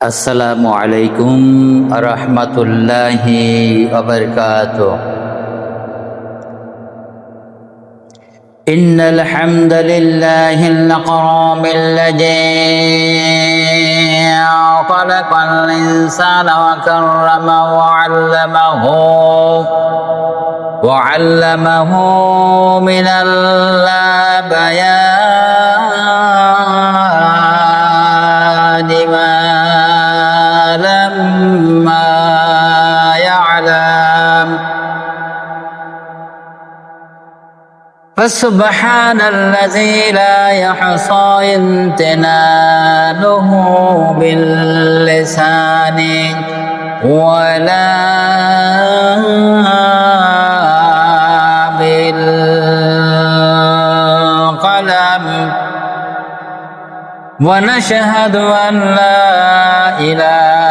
আসসালামু আলাইকুম রহমতুল্লাহি ওবরকাত إن الحمد لله الأكرم الذي خلق الإنسان وكرمه وعلمه وعلمه من البيان لما يعلم. فسبحان الذي لا يحصى امتنانه باللسان ولا بالقلم. ونشهد أن لا إله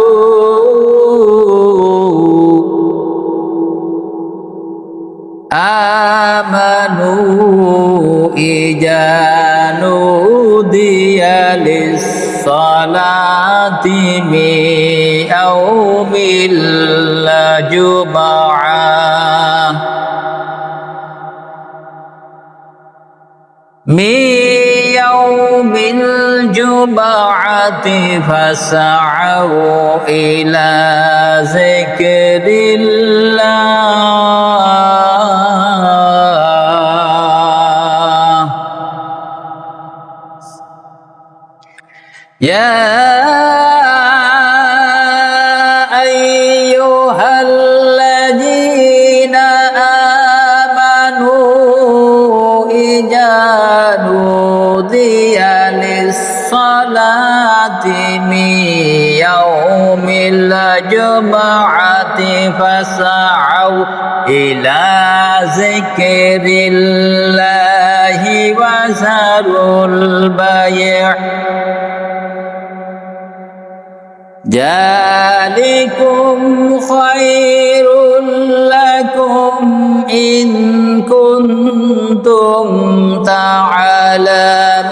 للصلاة من يوم الجمعة من يوم الجمعة فسعوا إلى ذكر الله الجمعة فسعوا إلى ذكر الله وذروا البيع ذلكم خير لكم إن كنتم تعلمون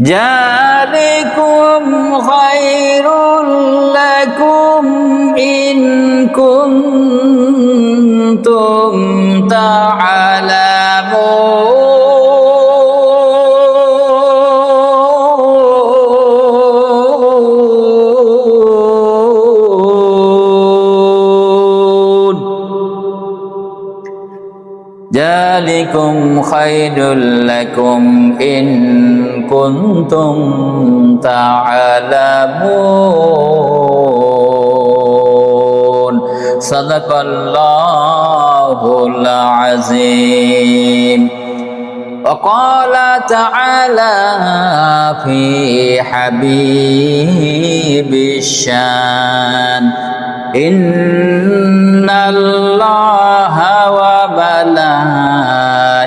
ذلكم خير لكم إن كنتم تعلمون ذلكم خير لكم إن كنتم تعلمون صدق الله العظيم وقال تعالى في حبيب الشان إن الله وملائكته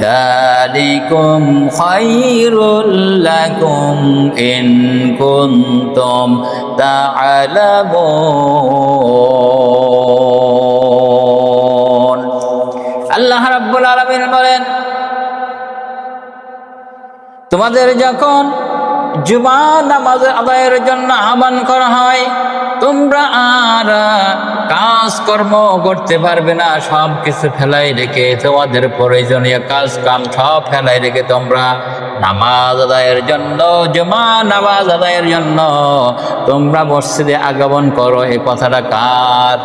ذلكم خير لكم إن كنتم تعلمون আল্লাহ রাব্বুল আলামিন বলেন তোমাদের যখন জুমা নামাজ আদায়ের জন্য আহ্বান করা হয়। তোমরা আর কাজকর্ম করতে পারবে না, সব কিছু ফেলাই রেখে তোমাদের প্রয়োজনীয় কাজ কাম সব ফেলাই রেখে তোমরা নামাজ আদায়ের জন্য, জুমা নামাজ আদায়ের জন্য তোমরা মসজিদে আগমন করো। এই কথাটা কার?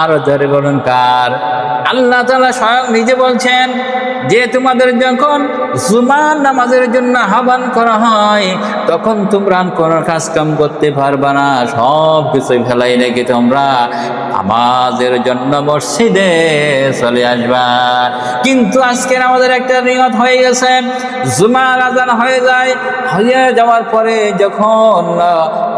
আর ধরে বলুন কার? আল্লাহ তালা স্বয়ং নিজে বলছেন যে তোমাদের যখন জুমার নামাজের জন্য আহ্বান করা হয়, তখন তোমরা কোনো কাজ কাম করতে পারবা না। সব কিছু ফেলাই রেখে তোমরা আমাদের জন্য মসজিদে চলে আসবা। কিন্তু আজকের আমাদের একটা নিয়ত হয়ে গেছে, জুমার আজান হয়ে যায়, হয়ে যাওয়ার পরে যখন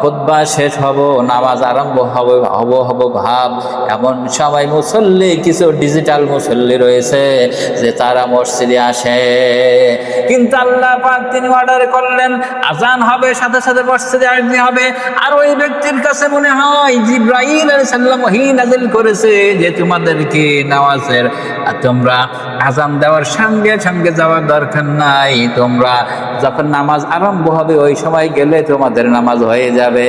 খুতবা শেষ হব, নামাজ আরম্ভ হবে, হব হব ভাব, এমন সময় মুসল্লি, কিছু ডিজিটাল মুসল্লি রয়েছে, যে তারা মসজিদে আসে। কিন্তু আল্লাহ পাক তিনি অর্ডার করলেন, আজান হবে, সাথে সাথে মসজিদে আসতে হবে। আর ওই ব্যক্তির কাছে মনে হয় জিব্রাহিম সাল্লাম ওহি নাজিল করেছে যে তোমাদেরকে নামাজের তোমরা আজান দেওয়ার সঙ্গে সঙ্গে যাওয়ার দরকার নাই। তোমরা যখন নামাজ আরম্ভ হবে, ওই সময় গেলে তোমাদের নামাজ হয়ে যাবে।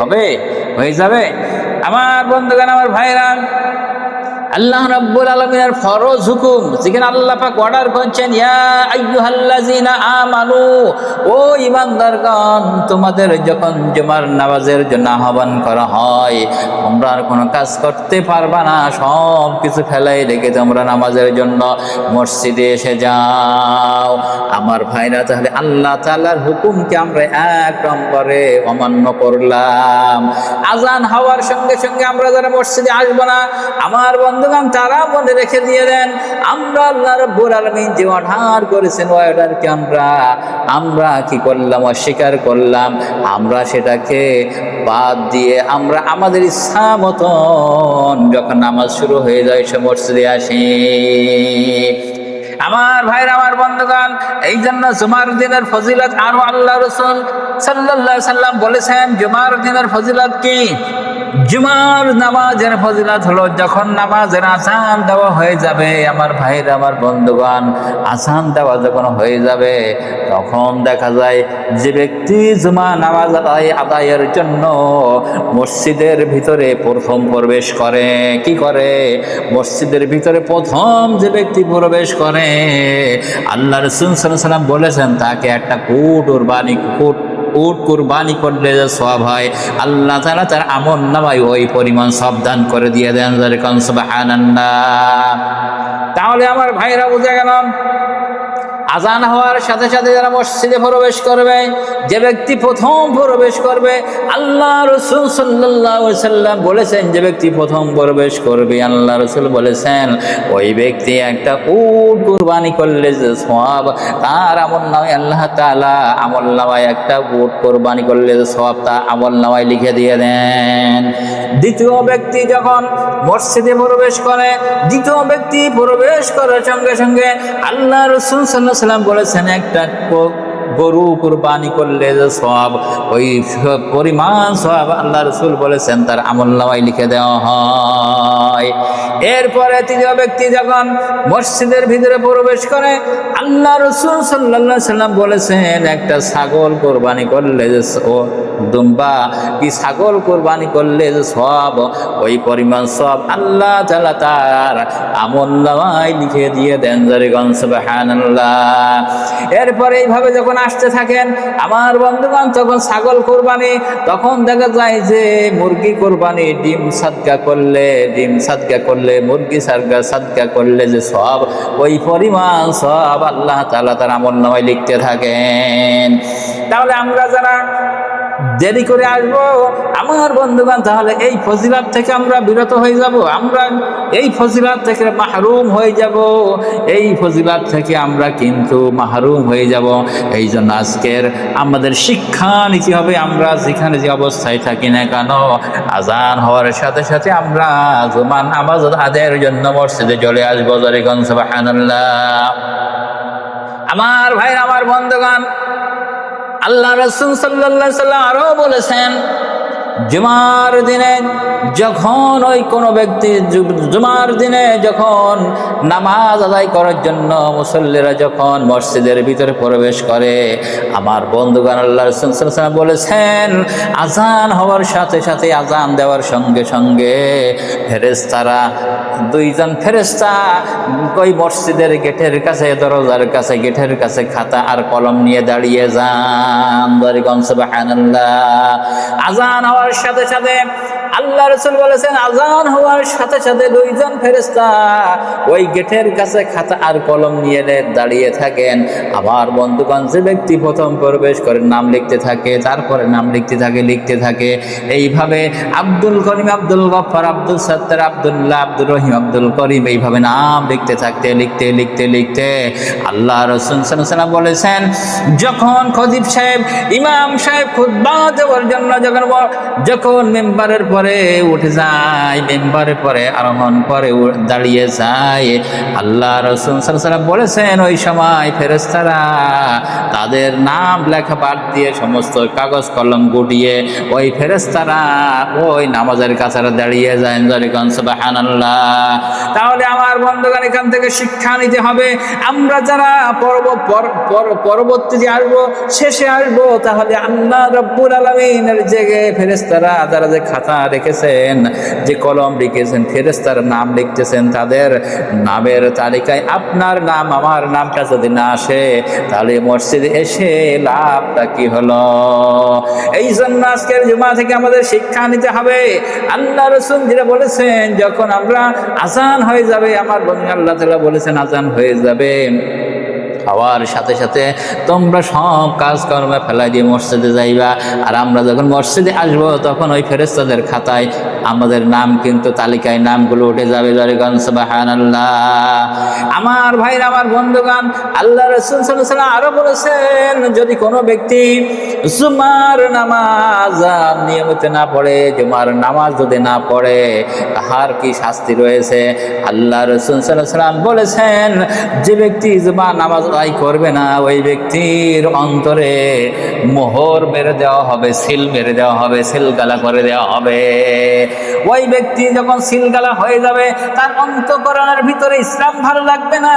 হবে? হয়ে যাবে? আমার বন্ধুগান আমার ভাইরা আল্লাহ রাব্বুল আলামিনের ফরজ হুকুম। যেখানে আল্লাহ পাক অর্ডার করছেন আমানু, ও ঈমানদারগণ, তোমাদের যখন জুমার নামাজের জন্য আহ্বান করা হয়, তোমরা আর কোনো কাজ করতে পারবা না, সব কিছু ফেলাই রেখে তোমরা নামাজের জন্য মসজিদে এসে যাও। আমার ভাইরা, তাহলে আল্লাহ তাআলার হুকুমকে আমরা এক নম্বরে অমান্য করলাম। আজান হওয়ার সঙ্গে সঙ্গে আমরা যারা মসজিদে আসব না, আমার বন্ধুগণ, তারা মনে রেখে দিয়ে দেন, আমরা আল্লাহ রব্বুল আলামিন যে অর্ডার করেছেন ওই অর্ডারকে আমরা আমরা কি করলাম, অস্বীকার করলাম, আমরা সেটাকে বাদ দিয়ে আমরা আমাদের ইচ্ছা মতন যখন নামাজ শুরু হয়ে যায়, সে মসজিদে আসি। আমার ভাইরা, আমার বন্ধুগণ এই জন্য জুমার দিনের ফজিলত আরও আল্লাহ রসুল আলাইহি সাল্লাম বলেছেন, জুমার দিনের ফজিলত কি? জুমার নামাজের ফজিলত হলো, যখন নামাজের আসান দেওয়া হয়ে যাবে, আমার ভাইয়ের আমার বন্ধুগণ, আসান দেওয়া যখন হয়ে যাবে, তখন দেখা যায় যে ব্যক্তি জুমা নামাজ আদায়, আদায়ের জন্য মসজিদের ভিতরে প্রথম প্রবেশ করে। কি করে? মসজিদের ভিতরে প্রথম যে ব্যক্তি প্রবেশ করে, আল্লাহ রসুল সাল্লাম বলেছেন, তাকে একটা কুটুর বাণী কুট উট কুরবানি করলে যে সব হয়, আল্লাহ তারা তার আমল নামায় ওই পরিমাণ সাবধান করে দিয়ে দেন। তাহলে আমার ভাইরা বুঝে গেলাম আজান হওয়ার সাথে সাথে যারা মসজিদে প্রবেশ করবে, যে ব্যক্তি প্রথম প্রবেশ করবে, আল্লাহ রসুল সাল্লাহ সাল্লাম বলেছেন, যে ব্যক্তি প্রথম প্রবেশ করবে, আল্লাহ রসুল বলেছেন, ওই ব্যক্তি একটা উট কুরবানি করলে যে সব তার আমল নামায় আল্লাহ তালা আমল নামায় একটা উট কোরবানি করলে যে সব তা আমল নামায় লিখে দিয়ে দেন। দ্বিতীয় ব্যক্তি যখন মসজিদে প্রবেশ করে, দ্বিতীয় ব্যক্তি প্রবেশ করার সঙ্গে সঙ্গে আল্লাহ রসুল সাল্লাহ সাল্লাম বলেছেন, একটা গরু কুরবানি করলে যে সব ওই পরিমাণ সব আল্লাহ রসুল বলেছেন, তার আমল নামায় লিখে দেওয়া হয়। এরপরে তৃতীয় ব্যক্তি যখন মসজিদের ভিতরে প্রবেশ করে আল্লাহ রসুল সাল্লাহ সাল্লাম বলেছেন, একটা ছাগল কোরবানি করলে যে দুম্বা কি ছাগল কোরবানি করলে যে সব, ওই পরিমাণ সব আল্লাহ তালা তার আমল নামায় লিখে দিয়ে দেন সুবহানাল্লাহ। এরপরে এইভাবে যখন আসতে থাকেন, আমার বন্ধুগণ তখন ছাগল কোরবানি, তখন দেখা যায় যে মুরগি কোরবানি ডিম সাদকা করলে, ডিম সাদকা করলে, মুরগি সাদকা সাদকা করলে যে সব, ওই পরিমাণ সব আল্লাহ তালা তার আমল নামায় লিখতে থাকেন। তাহলে আমরা যারা দেরি করে আসব। আমার বন্ধুগণ, তাহলে এই ফজিলাত থেকে আমরা বিরত হয়ে যাব। আমরা এই ফজিলাত থেকে মাহরুম হয়ে যাব। এই ফজিলাত থেকে আমরা কিন্তু মাহরুম হয়ে যাব। এই জন্য আজকের আমাদের শিক্ষা নিতে হবে, আমরা যেখানে যে অবস্থায় থাকি না কেন, আজান হওয়ার সাথে সাথে আমরা জমান আবাজ আদায়ের জন্য মসজিদে চলে আসব। জরিগঞ্জ আমার ভাই আমার বন্ধুগণ আল্লাহ রসুল সাল্লাহ সাল্লাম আরও বলেছেন জুমার দিনে যখন ওই কোনো ব্যক্তি জুমার দিনে যখন নামাজ আদায় করার জন্য মুসল্লিরা যখন মসজিদের ভিতরে প্রবেশ করে, আমার বন্ধুগান আল্লাহ বলেছেন আজান হওয়ার সাথে সাথে আজান দেওয়ার সঙ্গে সঙ্গে ফেরেস্তারা দুইজন ফেরেস্তা ওই মসজিদের গেটের কাছে, দরজার কাছে, গেটের কাছে খাতা আর কলম নিয়ে দাঁড়িয়ে যান। আজান হওয়ার সাথে সাথে আল্লাহ রসুল বলেছেন, আজান হওয়ার সাথে সাথে দুইজন ফেরেস্তা ওই গেটের কাছে খাতা আর কলম নিয়ে দাঁড়িয়ে থাকেন। আবার বন্ধুগণ, যে ব্যক্তি প্রথম প্রবেশ করে নাম লিখতে থাকে, তারপরে নাম লিখতে থাকে লিখতে থাকে। এইভাবে আব্দুল করিম, আব্দুল গফর আব্দুল সত্তর, আব্দুল্লাহ আব্দুল রহিম, আব্দুল করিম এইভাবে নাম লিখতে থাকতে, লিখতে লিখতে লিখতে আল্লাহ রসুল সাল্লাম বলেছেন, যখন খদিব সাহেব, ইমাম সাহেব খুদ্া দেওয়ার জন্য যখন যখন মেম্বারের পরে উঠে যায় মেম্বারের পরে আরোহণ উ- দাঁড়িয়ে যায়। আল্লাহ রসুল সাল্লাম বলেছেন, ওই সময় ফেরেস্তারা তাদের নাম লেখা বাদ দিয়ে সমস্ত কাগজ কলম গুটিয়ে ওই ফেরেস্তারা ওই নামাজের কাছে দাঁড়িয়ে যায়। জরিগঞ্জ সুবহানাল্লাহ। তাহলে আমার বন্ধুগণ, এখান থেকে শিক্ষা নিতে হবে। আমরা যারা পরব পর- পর- পরবর্তী যে আসব, শেষে আসব, তাহলে আল্লাহ রব্বুল আলমিনের জেগে ফেরেস্তারা তারা যে খাতা রেখেছেন যে কলম লিখেছেন ফেরেস্তার নাম লিখতেছেন, তাদের নামের তালিকায়, আপনার নাম, আমার নামটা যদি না আসে, তাহলে মসজিদে এসে লাভটা কি হলো? এই জন্য আজকের জুমা থেকে আমাদের শিক্ষা নিতে হবে। আল্লাহ রসুল যেটা বলেছেন, যখন আমরা আজান হয়ে যাবে, আমার বন্ধু আল্লাহ তালা বলেছেন আজান হয়ে যাবে। হওয়ার সাথে সাথে তোমরা সব কাজকর্মে ফেলাই দিয়ে মসজিদে যাইবা। আর আমরা যখন মসজিদে আসব, তখন ওই ফেরেস্তাদের খাতায় আমাদের নাম কিন্তু তালিকায় নামগুলো উঠে যাবে। আমার ভাইরা, আমার বন্ধুগান আল্লাহ রসুল আরও বলেছেন, যদি কোনো ব্যক্তি জুমার নামাজ নিয়মিত না পড়ে, জুমার নামাজ যদি না পড়ে, তাহার কি শাস্তি রয়েছে? আল্লাহ রসুল সাল্লাম বলেছেন, যে ব্যক্তি জুমা নামাজ আদায় করবে না ওই ব্যক্তির অন্তরে মোহর মেরে দেওয়া হবে, সিল মেরে দেওয়া হবে সিলগালা করে দেওয়া হবে। ওই ব্যক্তি যখন সিলগালা হয়ে যাবে, তার অন্তকরণের ভিতরে ইসলাম ভালো লাগবে না,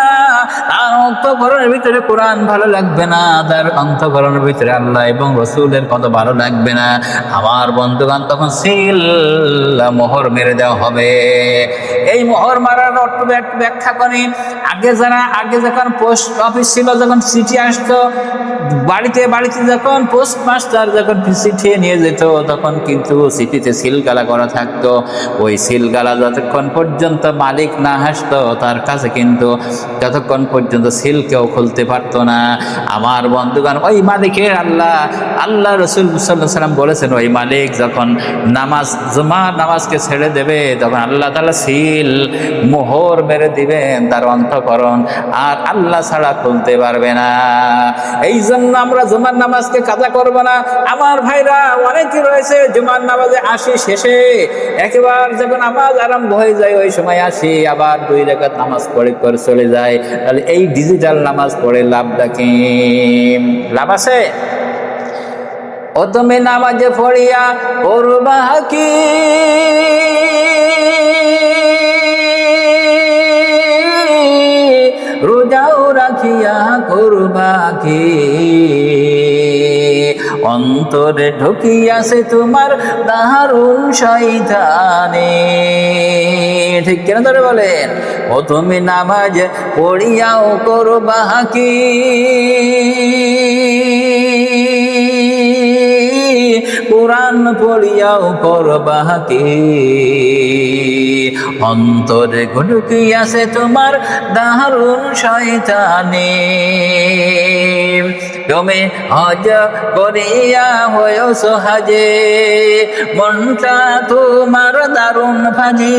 তার অন্তকরণের ভিতরে কোরআন ভালো লাগবে না, তার অন্তকরণের ভিতরে আল্লাহ এবং রসুলের কত ভালো লাগবে না। আমার বন্ধুগান তখন সিল মোহর মেরে দেওয়া হবে। এই মোহর মারার অর্থ ব্যাখ্যা করি, আগে যারা, আগে যখন পোস্ট অফিস ছিল যখন চিঠি আসতো, বাড়িতে বাড়িতে যখন পোস্ট মাস্টার যখন চিঠি নিয়ে যেত, তখন কিন্তু চিঠিতে সিলগালা করা থাকতো। ওই সিলগালা যতক্ষণ পর্যন্ত মালিক না হাসতো, তার কাছে কিন্তু যতক্ষণ পর্যন্ত সিল কেউ খুলতে পারতো না। আমার বন্ধুগণ, ওই মালিকের আল্লাহ আল্লাহ রসুল সাল্লাম বলেছেন, ওই মালিক যখন নামাজ, জুমার নামাজকে ছেড়ে দেবে, তখন আল্লাহ তালা সিল মোহর মেরে দিবেন, তার অন্তকরণ। আর আল্লাহ ছাড়া খুলতে পারবে না। এই জন্য আমরা জুমার নামাজকে কাজা করব না। আমার ভাইরা অনেকে রয়েছে, জুমার নামাজে আসি শেষে। একেবারে যখন নামাজ আরম্ভ হয়ে যায়, ওই সময় আসি, আবার দুই রেখাত নামাজ পড়ে করে চলে যায় তাহলে এই ডিজিটাল নামাজ পড়ে লাভটা কি? লাভ আছে? ও তুমি নামাজে পড়িয়া করবা কি? করবা অন্তরে ঢুকিয়াছে তোমার দারুণ শয়তানে। ঠিক কেন ধরে বলেন? ও তুমি নামাজ পড়িয়াও করবা কি কোরআন পড়িয়াও করবা কি অন্তরে আছে তোমার দারুণ শয়তানে। তুমি হজ করিয়া হয়ে সহাজে। মনটা তোমার দারুণ ফাজি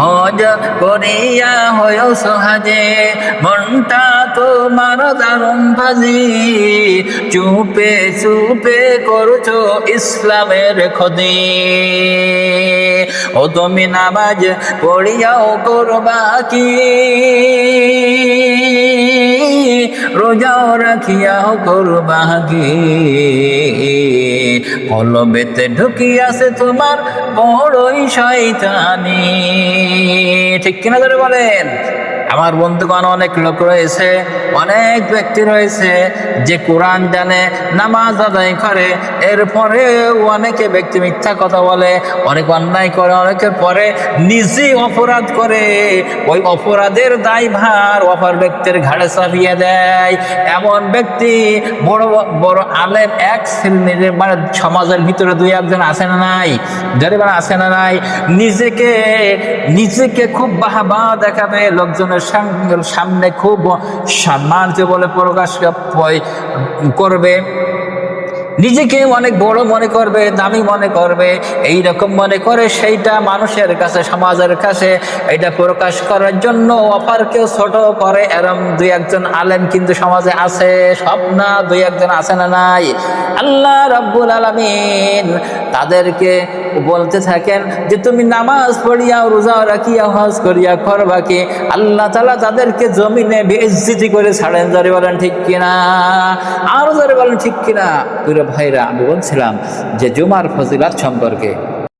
হজ করিয়া হয়ে সহাজে। মনটা তোমার দারুণ ফাজি চুপে চুপে করছ ইসলামের খদি ও তুমি নামাজ পড়িয়াও করবা কি? রোজাও রাখিয়াও করবা কি কলবেতে ঢুকিয়াছে তোমার বড়ই শয়তানি। ঠিক কিনা ধরে বলেন? আমার বন্ধুগণ, অনেক লোক রয়েছে, অনেক ব্যক্তি রয়েছে যে কোরআন জানে, নামাজ আদায় করে, এরপরে অনেকে ব্যক্তি মিথ্যা কথা বলে, অনেক অন্যায় করে, অনেকের পরে নিজে অপরাধ করে। ওই অপরাধের দায়ভার অপর ব্যক্তির ঘাড়ে চাপিয়ে দেয়। এমন ব্যক্তি বড় বড় আলেম এক শ্রেণির মানে সমাজের ভিতরে দুই একজন আছে না নাই? যাদের আছে না নাই? নিজেকে নিজেকে খুব বাহাবা দেখাবে, লোকজনের সাম- সামনে খুব সম্মান বলে প্রকাশ করবে। নিজেকে অনেক বড় মনে করবে, দামি মনে করবে এই রকম মনে করে সেইটা মানুষের কাছে, সমাজের কাছে এটা প্রকাশ করার জন্য অপারকেও ছোট করে। এরম দুই একজন আলেম কিন্তু সমাজে আছে, সব না, দুই একজন আছে না নাই। আল্লাহ রব্বুল আলমিন তাদেরকে বলতে থাকেন যে, তুমি নামাজ পড়িয়া, রোজা রাখিয়া, হজ করিয়া করবা কি? আল্লাহ তালা তাদেরকে জমিনে বেজ্জিতি করে ছাড়েন। যারে বলেন ঠিক কিনা? আরও যারে বলেন ঠিক কিনা? ভাইরা আমি বলছিলাম যে জুমার ফজিলাত সম্পর্কে।